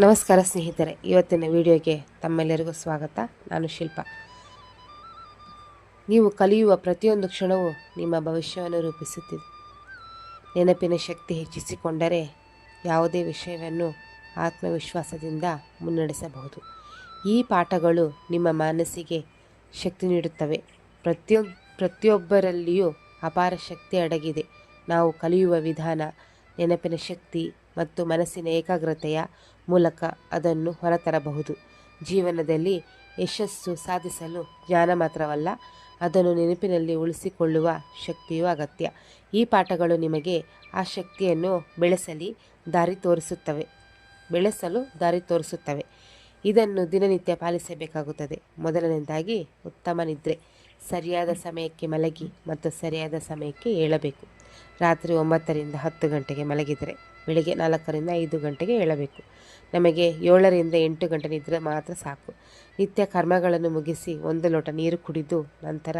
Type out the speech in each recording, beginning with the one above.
ನಮಸ್ಕಾರ ಸ್ನೇಹಿತರೆ, ಇವತ್ತಿನ ವಿಡಿಯೋಗೆ ತಮ್ಮೆಲ್ಲರಿಗೂ ಸ್ವಾಗತ. ನಾನು ಶಿಲ್ಪ. ನೀವು ಕಲಿಯುವ ಪ್ರತಿಯೊಂದು ಕ್ಷಣವೂ ನಿಮ್ಮ ಭವಿಷ್ಯವನ್ನು ರೂಪಿಸುತ್ತಿದೆ. ನೆನಪಿನ ಶಕ್ತಿ ಹೆಚ್ಚಿಸಿಕೊಂಡರೆ ಯಾವುದೇ ವಿಷಯವನ್ನು ಆತ್ಮವಿಶ್ವಾಸದಿಂದ ಮುನ್ನಡೆಸಬಹುದು. ಈ ಪಾಠಗಳು ನಿಮ್ಮ ಮನಸ್ಸಿಗೆ ಶಕ್ತಿ ನೀಡುತ್ತವೆ. ಪ್ರತಿಯೊ, ಪ್ರತಿಯೊಬ್ಬರಲ್ಲಿಯೂ ಅಪಾರ ಶಕ್ತಿ ಅಡಗಿದೆ. ನಾವು ಕಲಿಯುವ ವಿಧಾನ ನೆನಪಿನ ಶಕ್ತಿ ಮತ್ತು ಮನಸ್ಸಿನ ಏಕಾಗ್ರತೆಯ ಮೂಲಕ ಅದನ್ನು ಹೊರತರಬಹುದು. ಜೀವನದಲ್ಲಿ ಯಶಸ್ಸು ಸಾಧಿಸಲು ಜ್ಞಾನ ಮಾತ್ರವಲ್ಲ, ಅದನ್ನು ನೆನಪಿನಲ್ಲಿ ಉಳಿಸಿಕೊಳ್ಳುವ ಶಕ್ತಿಯೂ ಅಗತ್ಯ. ಈ ಪಾಠಗಳು ನಿಮಗೆ ಆ ಶಕ್ತಿಯನ್ನು ಬೆಳೆಸಲಿ, ದಾರಿ ತೋರಿಸುತ್ತವೆ. ಬೆಳೆಸಲು ದಾರಿ ತೋರಿಸುತ್ತವೆ. ಇದನ್ನು ದಿನನಿತ್ಯ ಪಾಲಿಸಬೇಕಾಗುತ್ತದೆ. ಮೊದಲನೆಯದಾಗಿ, ಉತ್ತಮ ನಿದ್ರೆ, ಸರಿಯಾದ ಸಮಯಕ್ಕೆ ಮಲಗಿ ಮತ್ತು ಸರಿಯಾದ ಸಮಯಕ್ಕೆ ಏಳಬೇಕು. ರಾತ್ರಿ ಒಂಬತ್ತರಿಂದ ಹತ್ತು ಗಂಟೆಗೆ ಮಲಗಿದರೆ, ಬೆಳಿಗ್ಗೆ ನಾಲ್ಕರಿಂದ ಐದು ಗಂಟೆಗೆ ಏಳಬೇಕು. ನಮಗೆ ಏಳರಿಂದ ಎಂಟು ಗಂಟೆ ನಿದ್ರೆ ಮಾತ್ರ ಸಾಕು. ನಿತ್ಯ ಕರ್ಮಗಳನ್ನು ಮುಗಿಸಿ ಒಂದು ಲೋಟ ನೀರು ಕುಡಿದು ನಂತರ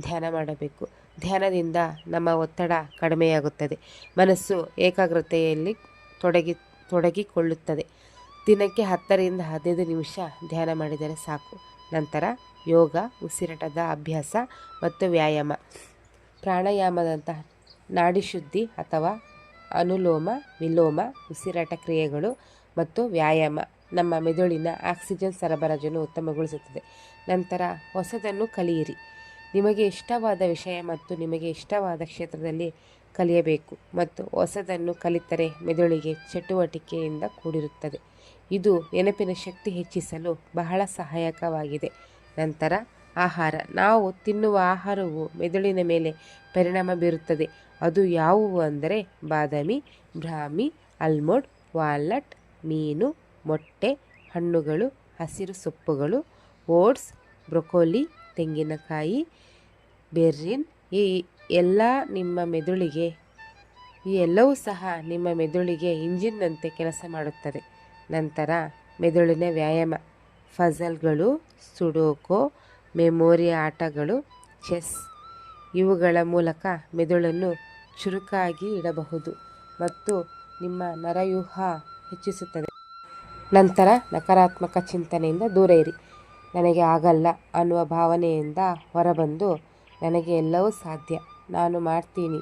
ಧ್ಯಾನ ಮಾಡಬೇಕು. ಧ್ಯಾನದಿಂದ ನಮ್ಮ ಒತ್ತಡ ಕಡಿಮೆಯಾಗುತ್ತದೆ. ಮನಸ್ಸು ಏಕಾಗ್ರತೆಯಲ್ಲಿ ತೊಡಗಿ, ತೊಡಗಿಕೊಳ್ಳುತ್ತದೆ. ದಿನಕ್ಕೆ ಹತ್ತರಿಂದ ಹದಿನೈದು ನಿಮಿಷ ಧ್ಯಾನ ಮಾಡಿದರೆ ಸಾಕು. ನಂತರ ಯೋಗ, ಉಸಿರಾಟದ ಅಭ್ಯಾಸ ಮತ್ತು ವ್ಯಾಯಾಮ. ಪ್ರಾಣಾಯಾಮದಂತಹ ನಾಡಿಶುದ್ಧಿ ಅಥವಾ ಅನುಲೋಮ, ವಿಲೋಮ, ಉಸಿರಾಟ ಕ್ರಿಯೆಗಳು ಮತ್ತು ವ್ಯಾಯಾಮ ನಮ್ಮ ಮೆದುಳಿನ ಆಕ್ಸಿಜನ್ ಸರಬರಾಜನ್ನು ಉತ್ತಮಗೊಳಿಸುತ್ತದೆ. ನಂತರ ಹೊಸದನ್ನು ಕಲಿಯಿರಿ. ನಿಮಗೆ ಇಷ್ಟವಾದ ವಿಷಯ ಮತ್ತು ನಿಮಗೆ ಇಷ್ಟವಾದ ಕ್ಷೇತ್ರದಲ್ಲಿ ಕಲಿಯಬೇಕು ಮತ್ತು ಹೊಸದನ್ನು ಕಲಿತರೆ ಮೆದುಳಿಗೆ ಚಟುವಟಿಕೆಯಿಂದ ಕೂಡಿರುತ್ತದೆ. ಇದು ನೆನಪಿನ ಶಕ್ತಿ ಹೆಚ್ಚಿಸಲು ಬಹಳ ಸಹಾಯಕವಾಗಿದೆ. ನಂತರ ಆಹಾರ. ನಾವು ತಿನ್ನುವ ಆಹಾರವು ಮೆದುಳಿನ ಮೇಲೆ ಪರಿಣಾಮ ಬೀರುತ್ತದೆ. ಅದು ಯಾವುವು ಅಂದರೆ ಬಾದಾಮಿ, ಬ್ರಾಹ್ಮಿ ಅಲ್ಮೋಡ್ ವಾಲ್ನಟ್, ಮೀನು, ಮೊಟ್ಟೆ, ಹಣ್ಣುಗಳು, ಹಸಿರು ಸೊಪ್ಪುಗಳು, ಓಟ್ಸ್, ಬ್ರೊಕೋಲಿ ತೆಂಗಿನಕಾಯಿ, ಬೆರ್ರಿನ್, ಈ ಎಲ್ಲ ನಿಮ್ಮ ಮೆದುಳಿಗೆ, ಈ ಎಲ್ಲವೂ ಸಹ ನಿಮ್ಮ ಮೆದುಳಿಗೆ ಇಂಜಿನ್ನಂತೆ ಕೆಲಸ ಮಾಡುತ್ತದೆ. ನಂತರ ಮೆದುಳಿನ ವ್ಯಾಯಾಮ. ಫಜಲ್ಗಳು, ಸುಡೋಕೋ, ಮೆಮೊರಿ ಆಟಗಳು, ಚೆಸ್ ಇವುಗಳ ಮೂಲಕ ಮೆದುಳನ್ನು ಚುರುಕಾಗಿ ಇಡಬಹುದು ಮತ್ತು ನಿಮ್ಮ ನರವ್ಯೂಹ ಹೆಚ್ಚಿಸುತ್ತದೆ. ನಂತರ ನಕಾರಾತ್ಮಕ ಚಿಂತನೆಯಿಂದ ದೂರ ಇರಿ. ನನಗೆ ಆಗಲ್ಲ ಅನ್ನುವ ಭಾವನೆಯಿಂದ ಹೊರಬಂದು, ನನಗೆ ಎಲ್ಲವೂ ಸಾಧ್ಯ. ನಾನು ಮಾಡ್ತೀನಿ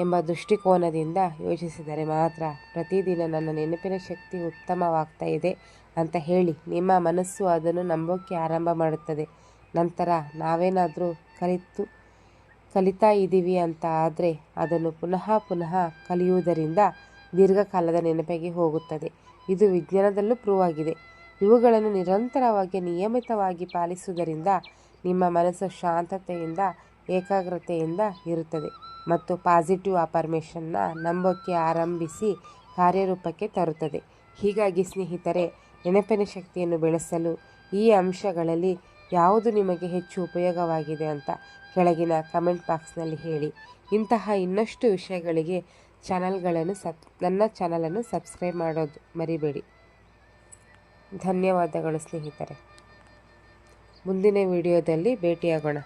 ಎಂಬ ದೃಷ್ಟಿಕೋನದಿಂದ ಯೋಚಿಸಿದರೆ ಮಾತ್ರ ಪ್ರತಿದಿನ ನನ್ನ ನೆನಪಿನ ಶಕ್ತಿ ಉತ್ತಮವಾಗ್ತಾ ಇದೆ ಅಂತ ಹೇಳಿ, ನಿಮ್ಮ ಮನಸ್ಸು ಅದನ್ನು ನಂಬೋಕೆ ಆರಂಭ ಮಾಡುತ್ತದೆ. ನಂತರ, ನಾವೇನಾದರೂ ಕಲಿತು, ಕಲಿತಾ ಇದ್ದೀವಿ ಅಂತ ಆದರೆ ಅದನ್ನು ಪುನಃ ಪುನಃ ಕಲಿಯುವುದರಿಂದ ದೀರ್ಘಕಾಲದ ನೆನಪಿಗೆ ಹೋಗುತ್ತದೆ. ಇದು ವಿಜ್ಞಾನದಲ್ಲೂ ಪ್ರೂವ್ ಆಗಿದೆ. ಇವುಗಳನ್ನು ನಿರಂತರವಾಗಿ ನಿಯಮಿತವಾಗಿ ಪಾಲಿಸುವುದರಿಂದ ನಿಮ್ಮ ಮನಸ್ಸು ಶಾಂತತೆಯಿಂದ, ಏಕಾಗ್ರತೆಯಿಂದ ಇರುತ್ತದೆ ಮತ್ತು ಪಾಸಿಟಿವ್ ಅಪರ್ಮೇಷನ್ನ ನಂಬೋಕೆ ಆರಂಭಿಸಿ ಕಾರ್ಯರೂಪಕ್ಕೆ ತರುತ್ತದೆ. ಹೀಗಾಗಿ ಸ್ನೇಹಿತರೆ, ನೆನಪಿನ ಶಕ್ತಿಯನ್ನು ಬೆಳೆಸಲು ಈ ಅಂಶಗಳಲ್ಲಿ ಯಾವುದು ನಿಮಗೆ ಹೆಚ್ಚು ಉಪಯೋಗವಾಗಿದೆ ಅಂತ ಕೆಳಗಿನ ಕಮೆಂಟ್ ಬಾಕ್ಸ್ನಲ್ಲಿ ಹೇಳಿ. ಇಂತಹ ಇನ್ನಷ್ಟು ವಿಷಯಗಳಿಗೆ ಚಾನಲ್ಗಳನ್ನು ಸಬ್, ನನ್ನ ಚಾನಲನ್ನು ಸಬ್ಸ್ಕ್ರೈಬ್ ಮಾಡೋದು ಮರಿಬೇಡಿ. ಧನ್ಯವಾದಗಳು ಸ್ನೇಹಿತರೆ. ಮುಂದಿನ ವಿಡಿಯೋದಲ್ಲಿ ಭೇಟಿಯಾಗೋಣ.